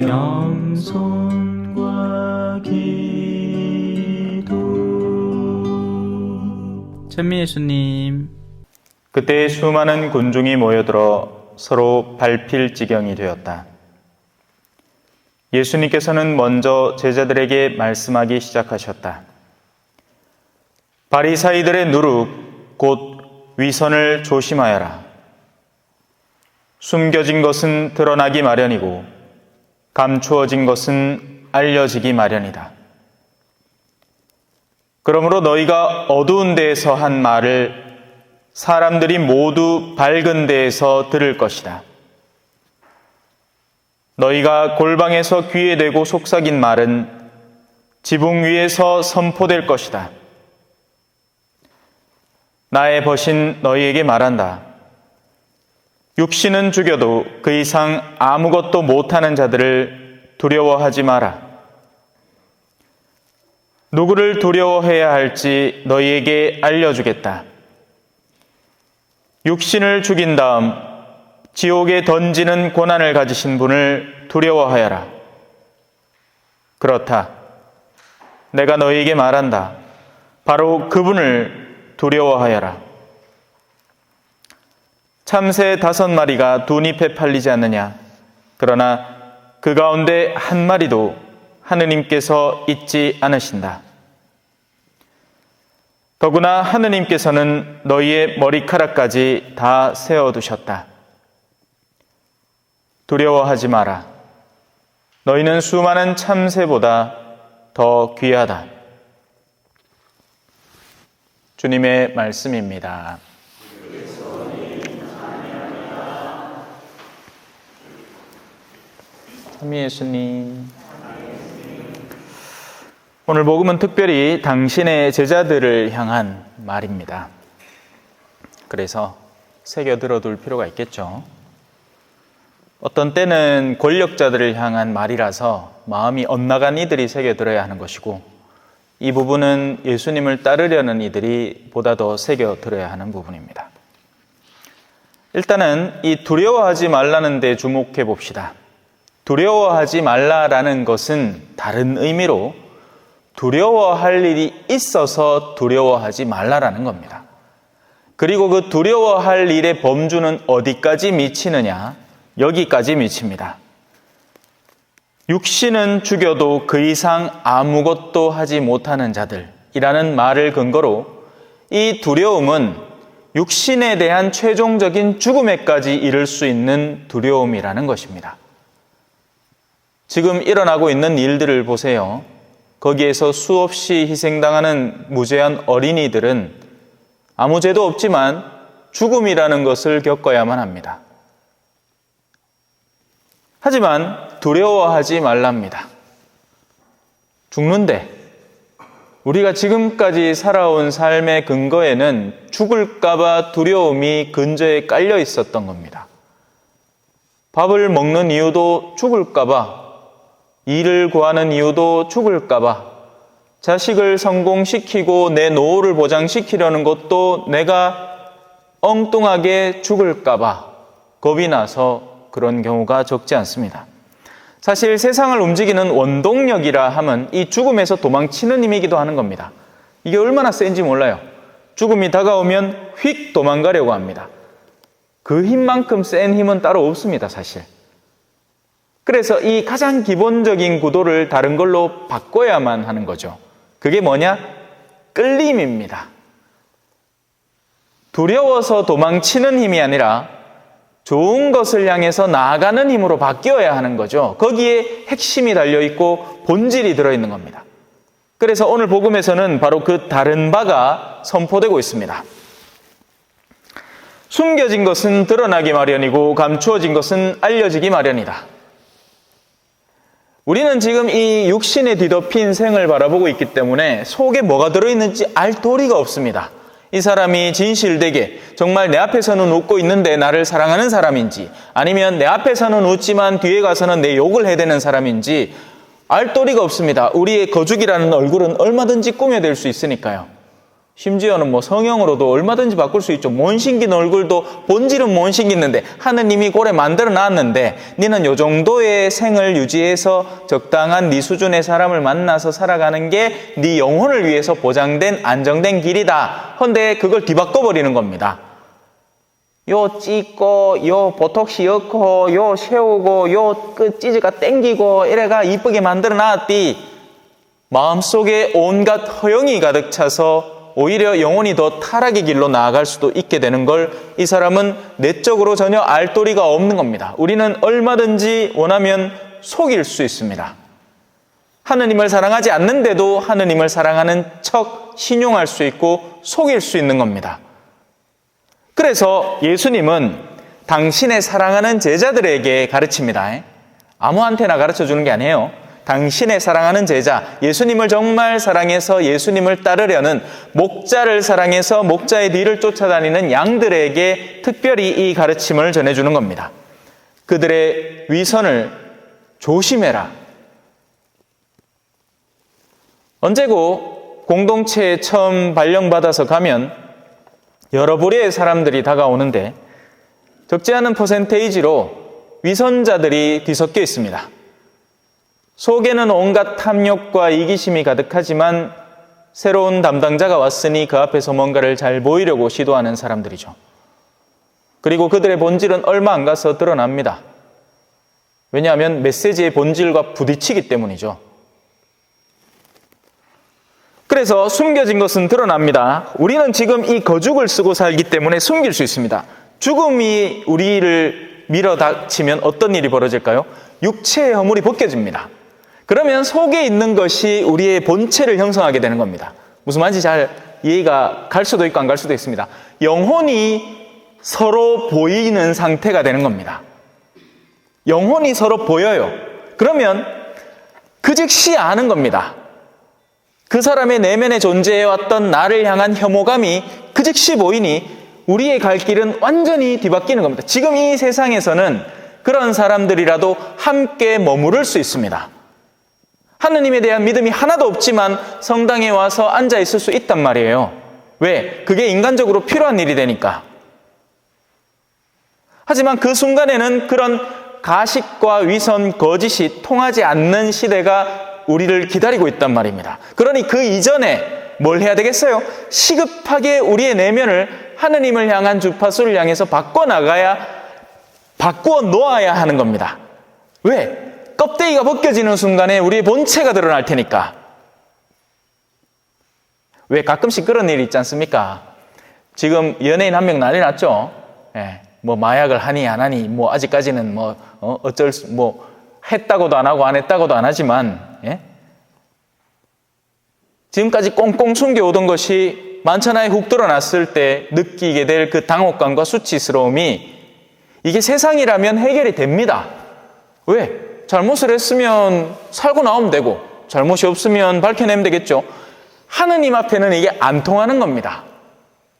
겸손과 기도 천미 예수님 그때 수많은 군중이 모여들어 서로 밟힐 지경이 되었다. 예수님께서는 먼저 제자들에게 말씀하기 시작하셨다. 바리사이들의 누룩 곧 위선을 조심하여라. 숨겨진 것은 드러나기 마련이고 감추어진 것은 알려지기 마련이다. 그러므로 너희가 어두운 데에서 한 말을 사람들이 모두 밝은 데에서 들을 것이다. 너희가 골방에서 귀에 대고 속삭인 말은 지붕 위에서 선포될 것이다. 나의 벗인 너희에게 말한다. 육신은 죽여도 그 이상 아무것도 못하는 자들을 두려워하지 마라. 누구를 두려워해야 할지 너희에게 알려주겠다. 육신을 죽인 다음 지옥에 던지는 고난을 가지신 분을 두려워하여라. 그렇다. 내가 너희에게 말한다. 바로 그분을 두려워하여라. 참새 다섯 마리가 두 잎에 팔리지 않느냐. 그러나 그 가운데 한 마리도 하느님께서 잊지 않으신다. 더구나 하느님께서는 너희의 머리카락까지 다 세어두셨다. 두려워하지 마라. 너희는 수많은 참새보다 더 귀하다. 주님의 말씀입니다. 삼위 예수님. 오늘 복음은 특별히 당신의 제자들을 향한 말입니다. 그래서 새겨 들어둘 필요가 있겠죠. 어떤 때는 권력자들을 향한 말이라서 마음이 엇나간 이들이 새겨 들어야 하는 것이고 이 부분은 예수님을 따르려는 이들이 보다 더 새겨 들어야 하는 부분입니다. 일단은 이 두려워하지 말라는 데 주목해 봅시다. 두려워하지 말라라는 것은 다른 의미로 두려워할 일이 있어서 두려워하지 말라라는 겁니다. 그리고 그 두려워할 일의 범주는 어디까지 미치느냐? 여기까지 미칩니다. 육신은 죽여도 그 이상 아무것도 하지 못하는 자들이라는 말을 근거로 이 두려움은 육신에 대한 최종적인 죽음에까지 이를 수 있는 두려움이라는 것입니다. 지금 일어나고 있는 일들을 보세요. 거기에서 수없이 희생당하는 무죄한 어린이들은 아무 죄도 없지만 죽음이라는 것을 겪어야만 합니다. 하지만 두려워하지 말랍니다. 죽는데 우리가 지금까지 살아온 삶의 근거에는 죽을까봐 두려움이 근저에 깔려 있었던 겁니다. 밥을 먹는 이유도 죽을까봐 일을 구하는 이유도 죽을까봐 자식을 성공시키고 내 노후를 보장시키려는 것도 내가 엉뚱하게 죽을까봐 겁이 나서 그런 경우가 적지 않습니다. 사실 세상을 움직이는 원동력이라 함은 이 죽음에서 도망치는 힘이기도 하는 겁니다. 이게 얼마나 센지 몰라요. 죽음이 다가오면 휙 도망가려고 합니다. 그 힘만큼 센 힘은 따로 없습니다, 사실. 그래서 이 가장 기본적인 구도를 다른 걸로 바꿔야만 하는 거죠. 그게 뭐냐? 끌림입니다. 두려워서 도망치는 힘이 아니라 좋은 것을 향해서 나아가는 힘으로 바뀌어야 하는 거죠. 거기에 핵심이 달려있고 본질이 들어있는 겁니다. 그래서 오늘 복음에서는 바로 그 다른 바가 선포되고 있습니다. 숨겨진 것은 드러나기 마련이고 감추어진 것은 알려지기 마련이다. 우리는 지금 이 육신에 뒤덮인 생을 바라보고 있기 때문에 속에 뭐가 들어있는지 알 도리가 없습니다. 이 사람이 진실되게 정말 내 앞에서는 웃고 있는데 나를 사랑하는 사람인지 아니면 내 앞에서는 웃지만 뒤에 가서는 내 욕을 해대는 사람인지 알 도리가 없습니다. 우리의 거죽이라는 얼굴은 얼마든지 꾸며낼 수 있으니까요. 심지어는 뭐 성형으로도 얼마든지 바꿀 수 있죠. 못생긴 얼굴도 본질은 못생겼는데 하느님이 고래 만들어 놨는데 니는 요 정도의 생을 유지해서 적당한 네 수준의 사람을 만나서 살아가는 게 네 영혼을 위해서 보장된 안정된 길이다. 헌데 그걸 뒤바꿔 버리는 겁니다. 요 찢고 요 보톡시 엮고 요 세우고 요 끝 찌즈가 땡기고 이래가 이쁘게 만들어 놨디 마음속에 온갖 허영이 가득 차서 오히려 영혼이 더 타락의 길로 나아갈 수도 있게 되는 걸 이 사람은 내적으로 전혀 알 도리가 없는 겁니다. 우리는 얼마든지 원하면 속일 수 있습니다. 하느님을 사랑하지 않는데도 하느님을 사랑하는 척 신용할 수 있고 속일 수 있는 겁니다. 그래서 예수님은 당신의 사랑하는 제자들에게 가르칩니다. 아무한테나 가르쳐 주는 게 아니에요. 당신의 사랑하는 제자, 예수님을 정말 사랑해서 예수님을 따르려는 목자를 사랑해서 목자의 뒤를 쫓아다니는 양들에게 특별히 이 가르침을 전해주는 겁니다. 그들의 위선을 조심해라. 언제고 공동체에 처음 발령받아서 가면 여러 부류의 사람들이 다가오는데 적지 않은 퍼센테이지로 위선자들이 뒤섞여 있습니다. 속에는 온갖 탐욕과 이기심이 가득하지만 새로운 담당자가 왔으니 그 앞에서 뭔가를 잘 보이려고 시도하는 사람들이죠. 그리고 그들의 본질은 얼마 안 가서 드러납니다. 왜냐하면 메시지의 본질과 부딪히기 때문이죠. 그래서 숨겨진 것은 드러납니다. 우리는 지금 이 거죽을 쓰고 살기 때문에 숨길 수 있습니다. 죽음이 우리를 밀어닥치면 어떤 일이 벌어질까요? 육체의 허물이 벗겨집니다. 그러면 속에 있는 것이 우리의 본체를 형성하게 되는 겁니다. 무슨 말인지 잘 이해가 갈 수도 있고 안 갈 수도 있습니다. 영혼이 서로 보이는 상태가 되는 겁니다. 영혼이 서로 보여요. 그러면 그 즉시 아는 겁니다. 그 사람의 내면에 존재해왔던 나를 향한 혐오감이 그 즉시 보이니 우리의 갈 길은 완전히 뒤바뀌는 겁니다. 지금 이 세상에서는 그런 사람들이라도 함께 머무를 수 있습니다. 하느님에 대한 믿음이 하나도 없지만 성당에 와서 앉아 있을 수 있단 말이에요. 왜? 그게 인간적으로 필요한 일이 되니까. 하지만 그 순간에는 그런 가식과 위선, 거짓이 통하지 않는 시대가 우리를 기다리고 있단 말입니다. 그러니 그 이전에 뭘 해야 되겠어요? 시급하게 우리의 내면을 하느님을 향한 주파수를 향해서 바꿔 나가야, 바꾸어 놓아야 하는 겁니다. 왜? 껍데기가 벗겨지는 순간에 우리의 본체가 드러날 테니까. 왜 가끔씩 그런 일이 있지 않습니까? 지금 연예인 한 명 난리 났죠? 예, 뭐 마약을 하니 안 하니, 뭐 아직까지는 뭐, 어, 어쩔 수, 뭐, 했다고도 안 하고 안 했다고도 안 하지만, 예? 지금까지 꽁꽁 숨겨오던 것이 만천하에 훅 드러났을 때 느끼게 될 그 당혹감과 수치스러움이 이게 세상이라면 해결이 됩니다. 왜? 잘못을 했으면 살고 나오면 되고 잘못이 없으면 밝혀내면 되겠죠. 하느님 앞에는 이게 안 통하는 겁니다.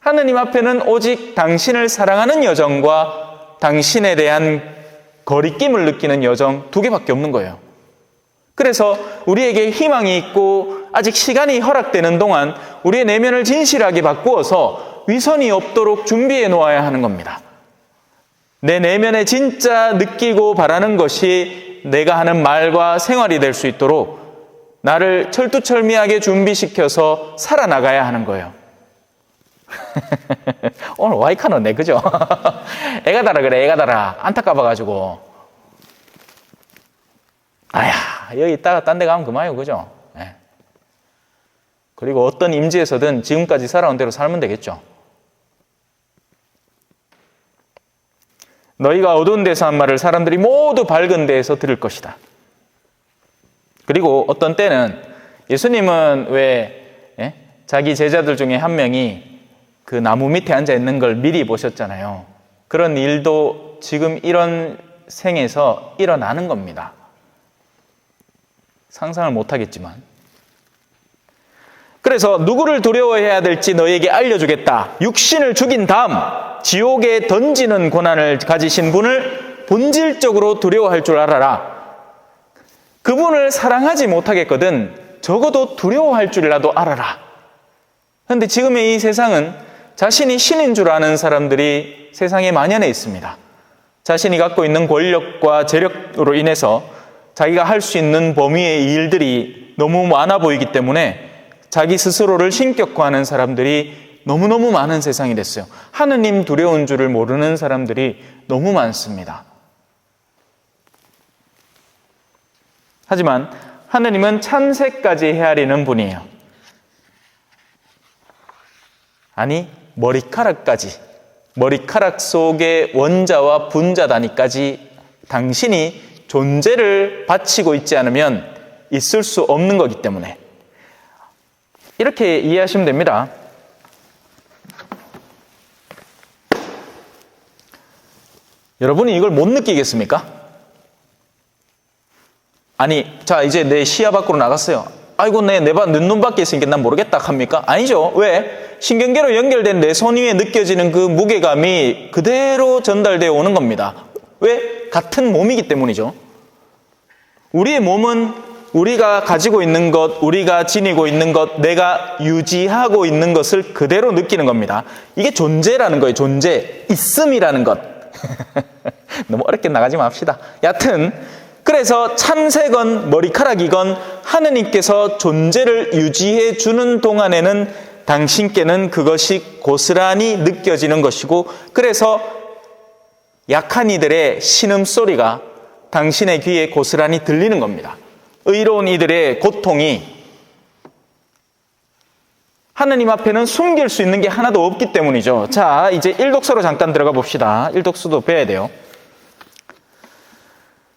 하느님 앞에는 오직 당신을 사랑하는 여정과 당신에 대한 거리낌을 느끼는 여정 두 개밖에 없는 거예요. 그래서 우리에게 희망이 있고 아직 시간이 허락되는 동안 우리의 내면을 진실하게 바꾸어서 위선이 없도록 준비해 놓아야 하는 겁니다. 내 내면에 진짜 느끼고 바라는 것이 내가 하는 말과 생활이 될 수 있도록 나를 철두철미하게 준비시켜서 살아나가야 하는 거예요. 오늘 와이카노네, 그죠? 애가 달아, 그래, 애가 달아. 안타까워가지고. 아야, 여기 있다가 딴 데 가면 그만이고, 그죠? 네. 그리고 어떤 임지에서든 지금까지 살아온 대로 살면 되겠죠. 너희가 어두운 데서 한 말을 사람들이 모두 밝은 데에서 들을 것이다. 그리고 어떤 때는 예수님은 왜 예? 자기 제자들 중에 한 명이 그 나무 밑에 앉아 있는 걸 미리 보셨잖아요. 그런 일도 지금 이런 생에서 일어나는 겁니다. 상상을 못 하겠지만. 그래서 누구를 두려워해야 될지 너에게 알려주겠다. 육신을 죽인 다음 지옥에 던지는 고난을 가지신 분을 본질적으로 두려워할 줄 알아라. 그분을 사랑하지 못하겠거든 적어도 두려워할 줄이라도 알아라. 그런데 지금의 이 세상은 자신이 신인 줄 아는 사람들이 세상에 만연해 있습니다. 자신이 갖고 있는 권력과 재력으로 인해서 자기가 할 수 있는 범위의 일들이 너무 많아 보이기 때문에 자기 스스로를 신격화하는 사람들이 너무너무 많은 세상이 됐어요. 하느님 두려운 줄을 모르는 사람들이 너무 많습니다. 하지만 하느님은 참새까지 헤아리는 분이에요. 아니, 머리카락까지, 머리카락 속의 원자와 분자 단위까지 당신이 존재를 바치고 있지 않으면 있을 수 없는 거기 때문에. 이렇게 이해하시면 됩니다. 여러분이 이걸 못 느끼겠습니까? 아니, 자, 이제 내 시야 밖으로 나갔어요. 아이고, 내, 내, 바- 눈 밖에 있으니까 난 모르겠다 합니까? 아니죠. 왜? 신경계로 연결된 내 손 위에 느껴지는 그 무게감이 그대로 전달되어 오는 겁니다. 왜? 같은 몸이기 때문이죠. 우리의 몸은 우리가 가지고 있는 것, 우리가 지니고 있는 것, 내가 유지하고 있는 것을 그대로 느끼는 겁니다. 이게 존재라는 거예요, 존재. 있음이라는 것. 너무 어렵게 나가지 맙시다. 여튼, 그래서 참새건 머리카락이건 하느님께서 존재를 유지해 주는 동안에는 당신께는 그것이 고스란히 느껴지는 것이고, 그래서 약한 이들의 신음소리가 당신의 귀에 고스란히 들리는 겁니다. 의로운 이들의 고통이 하느님 앞에는 숨길 수 있는 게 하나도 없기 때문이죠. 자, 이제 일독서로 잠깐 들어가 봅시다. 일독서도 배워야 돼요.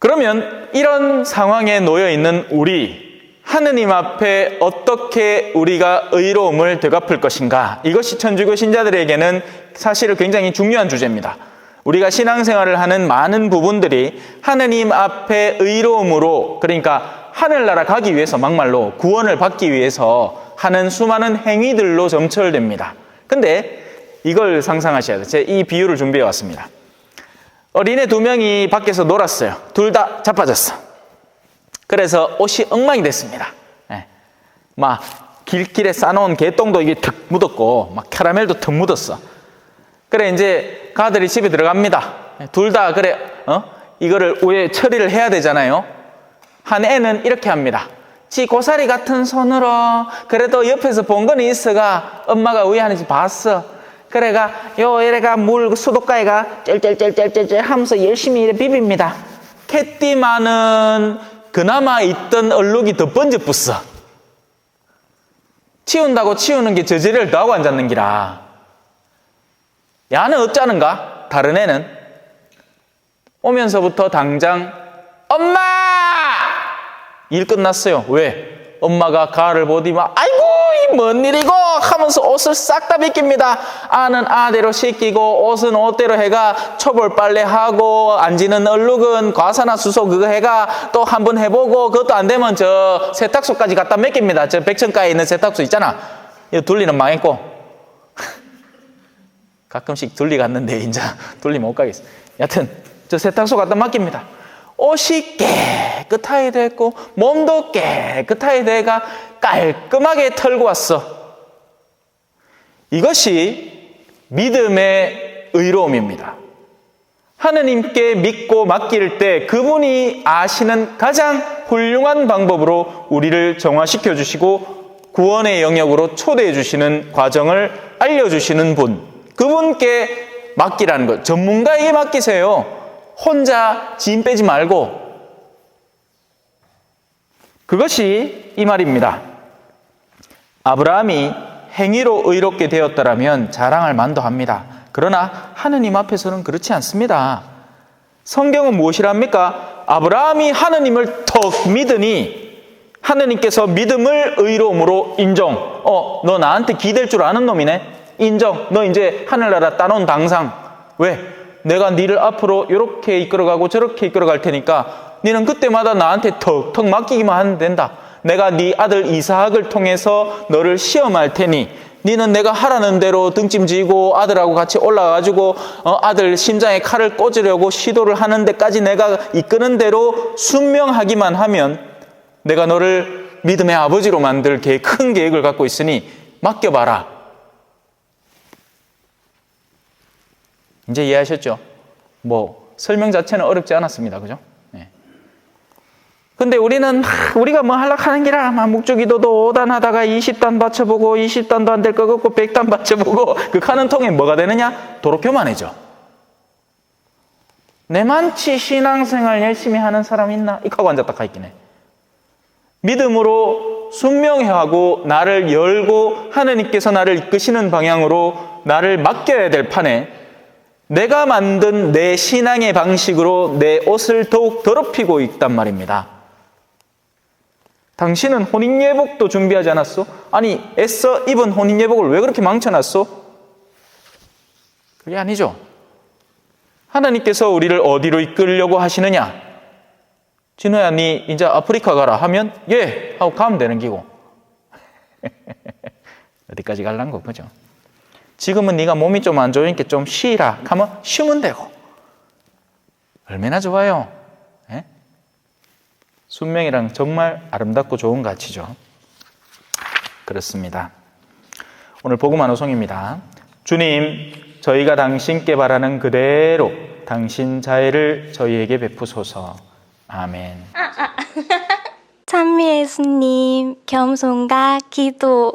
그러면 이런 상황에 놓여 있는 우리, 하느님 앞에 어떻게 우리가 의로움을 되갚을 것인가? 이것이 천주교 신자들에게는 사실 굉장히 중요한 주제입니다. 우리가 신앙생활을 하는 많은 부분들이 하느님 앞에 의로움으로, 그러니까 하늘나라 가기 위해서 막말로 구원을 받기 위해서 하는 수많은 행위들로 점철됩니다. 근데 이걸 상상하셔야 돼요. 제가 이 비유를 준비해 왔습니다. 어린애 두 명이 밖에서 놀았어요. 둘 다 자빠졌어. 그래서 옷이 엉망이 됐습니다. 예. 막 길길에 싸놓은 개똥도 이게 턱 묻었고, 막 캐러멜도 턱 묻었어. 그래 이제 가들이 집에 들어갑니다. 둘다 그래 어 이거를 왜 처리를 해야 되잖아요. 한 애는 이렇게 합니다. 지 고사리 같은 손으로 그래도 옆에서 본 거는 있어가 엄마가 왜 하는지 봤어. 그래가 요 이래가 물 수도가에가 쩔쩔쩔쩔쩔 하면서 열심히 이래 비빕니다. 캣띠만은 그나마 있던 얼룩이 더 번져 붙어. 치운다고 치우는 게 저지를 더하고 앉았는 기라. 야는 어쩌는가? 다른 애는 오면서부터 당장 엄마! 일 끝났어요. 왜? 엄마가 가을을 보디만 아이고 이 뭔 일이고 하면서 옷을 싹 다 벗깁니다. 아는 아대로 씻기고 옷은 옷대로 해가 초벌 빨래하고 앉는 얼룩은 과산화수소 그거 해가 또 한 번 해보고 그것도 안 되면 저 세탁소까지 갖다 맡깁니다. 저 백천가에 있는 세탁소 있잖아. 이 둘리는 망했고 가끔씩 둘리 갔는데 이제 둘리 못 가겠어. 여튼 저 세탁소 갖다 맡깁니다. 옷이 깨끗하게 됐고 몸도 깨끗하게 돼가 깔끔하게 털고 왔어. 이것이 믿음의 의로움입니다. 하느님께 믿고 맡길 때 그분이 아시는 가장 훌륭한 방법으로 우리를 정화시켜 주시고 구원의 영역으로 초대해 주시는 과정을 알려주시는 분. 그분께 맡기라는 것. 전문가에게 맡기세요. 혼자 짐 빼지 말고. 그것이 이 말입니다. 아브라함이 행위로 의롭게 되었더라면 자랑할 만도 합니다. 그러나 하느님 앞에서는 그렇지 않습니다. 성경은 무엇이랍니까? 아브라함이 하느님을 턱 믿으니 하느님께서 믿음을 의로움으로 인정. 어, 너 나한테 기댈 줄 아는 놈이네. 인정. 너 이제 하늘나라 따놓은 당상. 왜? 내가 니를 앞으로 이렇게 이끌어가고 저렇게 이끌어갈 테니까 니는 그때마다 나한테 턱턱 맡기기만 하면 된다. 내가 네 아들 이사학을 통해서 너를 시험할 테니 니는 내가 하라는 대로 등짐지고 아들하고 같이 올라가가지고 어, 아들 심장에 칼을 꽂으려고 시도를 하는 데까지 내가 이끄는 대로 순명하기만 하면 내가 너를 믿음의 아버지로 만들 계획, 큰 계획을 갖고 있으니 맡겨봐라. 이제 이해하셨죠? 뭐 설명 자체는 어렵지 않았습니다. 그죠? 네. 근데 우리는 막 우리가 뭐 하려하는 기라 막 묵주기도도 5단 하다가 20단 받쳐보고 20단도 안 될 것 같고 100단 받쳐보고 그 가는 통에 뭐가 되느냐? 도로 교만해져. 내만치 신앙생활 열심히 하는 사람 있나? 이하고 앉았다 가 있긴 해. 믿음으로 순명하고 나를 열고 하느님께서 나를 이끄시는 방향으로 나를 맡겨야 될 판에 내가 만든 내 신앙의 방식으로 내 옷을 더욱 더럽히고 있단 말입니다. 당신은 혼인예복도 준비하지 않았어? 아니, 애써 입은 혼인예복을 왜 그렇게 망쳐놨어? 그게 아니죠. 하나님께서 우리를 어디로 이끌려고 하시느냐? 진호야, 니 이제 아프리카 가라 하면 예 하고 가면 되는 기고 어디까지 갈란 거 그죠? 지금은 네가 몸이 좀 안 좋으니까 좀 쉬라 하면 쉬면 되고 얼마나 좋아요? 예? 순명이랑 정말 아름답고 좋은 가치죠. 그렇습니다. 오늘 복음 한호송입니다. 주님, 저희가 당신께 바라는 그대로 당신 자애를 저희에게 베푸소서. 아멘. 찬미 예수님, 겸손과 기도.